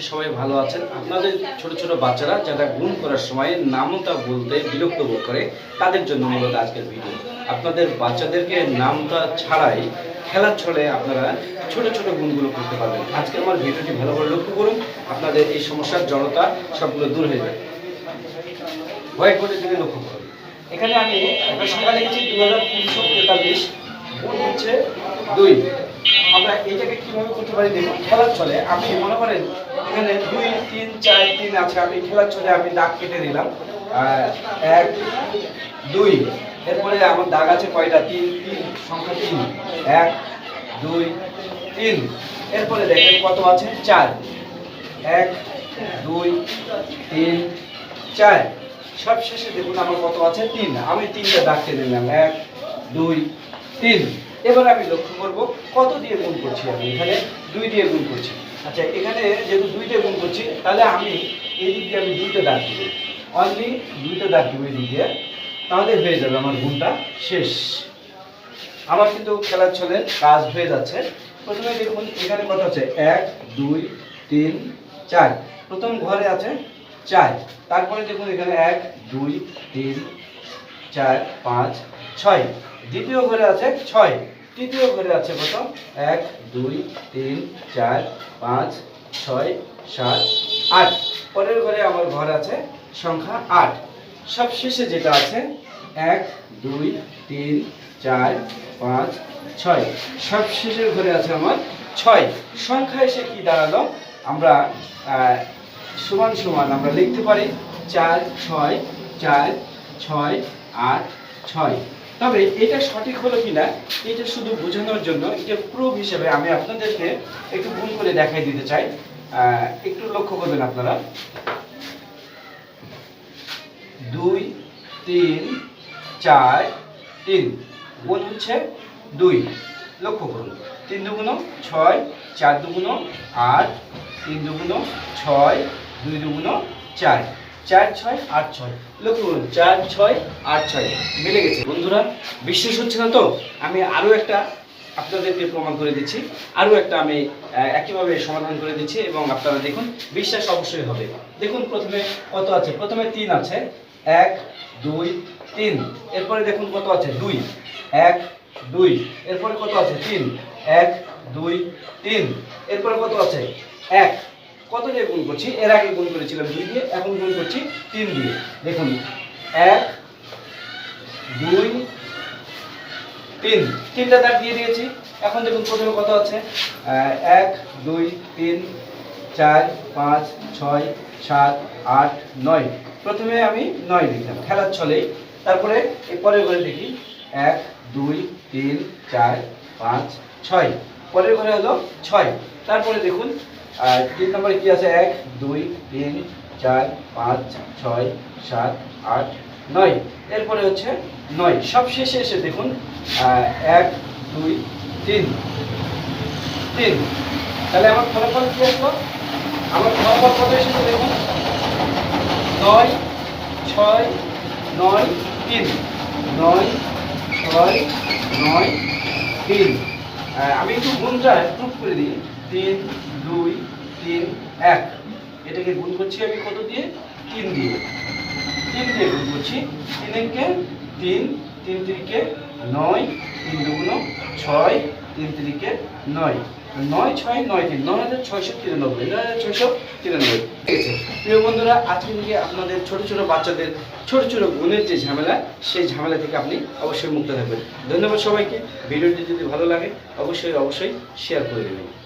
করছি সবাই ভালো আছেন। আপনাদের ছোট ছোট বাচ্চারা যারা গুণ করার সময় নামতা বলতে বিরক্ত বোধ করে, তাদের জন্য মূলত আজকের ভিডিও। আপনাদের বাচ্চাদেরকে নামটা ছাড়াই খেলার ছলে আপনারা ছোট ছোট গুণগুলো করতে পারবেন। আজকে আমার ভিডিওটি ভালো করে লক্ষ্য করুন, আপনাদের এই সমস্যার জড়তা সবগুলো দূর হয়ে যাবে। হোয়াইট বোর্ডের দিকে লক্ষ্য করুন। এখানে আমি সংখ্যা লিখেছি দু হাজার তিনশো তেতাল্লিশ। গুণ হচ্ছে? দুই। আমরা এইটাকে কীভাবে করতে পারি দেখুন, খেলার ছলে আমি মনে করেন এখানে দুই, তিন, চার, তিন আছে আমি খেলার ছলে আমি দাগ কেটে দিলাম এক, দুই, এরপরে আমার দাগ আছে কয়টা? তিন তিন, সংখ্যা তিন। এক, দুই, তিন। এরপরে দেখেন কত আছে? চার। এক, দুই, তিন, চার। সব শেষে দেখুন আমার কত আছে? তিন। আমি তিনটা দাগ কেটে দিলাম এক, দুই তিন। এবার আমি লক্ষ্য করব, কত দিয়ে গুণ করছি আমি? এখানে দুই দিয়ে গুণ করছি। আচ্ছা এখানে যেহেতু দুই দিয়ে গুণ করছি, তাহলে আমি এই দিক দিয়ে আমি দুইটা দাগ দিব। অনলি দুইটা দাগ দিব এই দিক দিয়ে। তাহলে হয়ে যাবে আমার গুণটা শেষ। আমার কিন্তু খেলার ছলে কাজ হয়ে যাচ্ছে। প্রথমে দেখুন, এখানে কত আছে? এক, দুই, তিন, চার। প্রথম ঘরে আছে চার। তারপরে দেখুন, এখানে এক, দুই, তিন, চার, পাঁচ, ছয়। দ্বিতীয় ঘরে আছে ছয়। তৃতীয় ঘরে আছে কত? এক, দুই, তিন, চার, পাঁচ, ছয়, সাত, আট। পরের ঘরে আমার ঘর আছে সংখ্যা আট। সবশেষে যেটা আছে, এক, দুই, তিন, চার, পাঁচ, ছয়। সবশেষের ঘরে আছে আমার ছয়। সংখ্যা এসে কি দাঁড়াল? আমরা সমান সমান আমরা লিখতে পারি চার, ছয় চার, ছয়, আট, ছয়। তবে এটা সঠিক হলো কিনা, এটা শুধু বোঝানোর জন্য, এটা প্রুফ হিসেবে আমি আপনাদেরকে একটু ভুল করে দেখাই দিতে চাই। একটু লক্ষ্য করবেন আপনারা। দুই, তিন, চার, তিন। গুণ হচ্ছে দুই। লক্ষ্য করুন। তিন দুগুণ ছয়, চার দুগুণ আট, তিন দুগুণ ছয়, দুই দুগুণ চার। চার ছয় আট ছয়। লক্ষ্য চার ছয় আট ছয়। মিলে গেছে। বন্ধুরা, বিশ্বাস হচ্ছে না তো? আমি আরও একটা আপনাদেরকে প্রমাণ করে দিচ্ছি। আরও একটা আমি একইভাবে সমাধান করে দিচ্ছি এবং আপনারা দেখুন, বিশ্বাস অবশ্যই হবে। দেখুন, প্রথমে কত আছে? প্রথমে তিন আছে। এক, দুই, তিন। এরপরে দেখুন কত আছে? দুই। এক, দুই। এরপরে কত আছে? তিন। এক, দুই, তিন। এরপরে কত আছে? এক। কত দিয়ে গুণ করছি? এর আগে গুণ করেছিলাম দুই দিয়ে, এখন গুণ করছি তিন দিয়ে। দেখুন, এক, দুই, তিন। তিনটা দাগ দিয়ে দিয়েছি। এখন দেখুন প্রথমে কত আছে? এক, দুই, তিন, চার, পাঁচ, ছয়, সাত, আট, নয়। প্রথমে আমি নয় লিখলাম, খেলার ছলেই তারপরে পরের ঘরে দেখি এক, দুই, তিন, চার, পাঁচ, ছয়। পরের ঘরে হলো ছয়। তারপরে দেখুন তিন নম্বরে কি আছে? এক, দুই, তিন, চার, পাঁচ, ছয়, সাত, আট, নয়। এরপরে হচ্ছে নয়। সব শেষে এসে দেখুন এক, দুই, তিন। তিন। তাহলে আমার ফলাফল কি আসলো? আমার ফলাফল কত এসেছে দেখুন? নয়, ছয়, নয়, তিন। নয়, ছয়, নয়, তিন। আমি একটু গুণটা প্রুফ করে দিই। তিন, দুই, তিন, এক। এটাকে গুণ করছি আমি কত দিয়ে? তিন দিয়ে। তিন দিয়ে গুণ করছি। তিন তিনকে তিন তিন তিনকে নয়, তিন দুগুণ ছয়, তিন তিনকে নয়। নয় ছয় নয় তিন নয় হাজার ছয়শো তিরানব্বই, নয় হাজার ছয়শো তিরানব্বই। ঠিক আছে? প্রিয় বন্ধুরা, আজকে থেকে আপনাদের ছোট ছোট বাচ্চাদের ছোট ছোট গুণের যে ঝামেলা, সেই ঝামেলা থেকে আপনি অবশ্যই মুক্ত থাকবেন। ধন্যবাদ সবাইকে। ভিডিওটি যদি ভালো লাগে, অবশ্যই অবশ্যই শেয়ার করে দেবেন।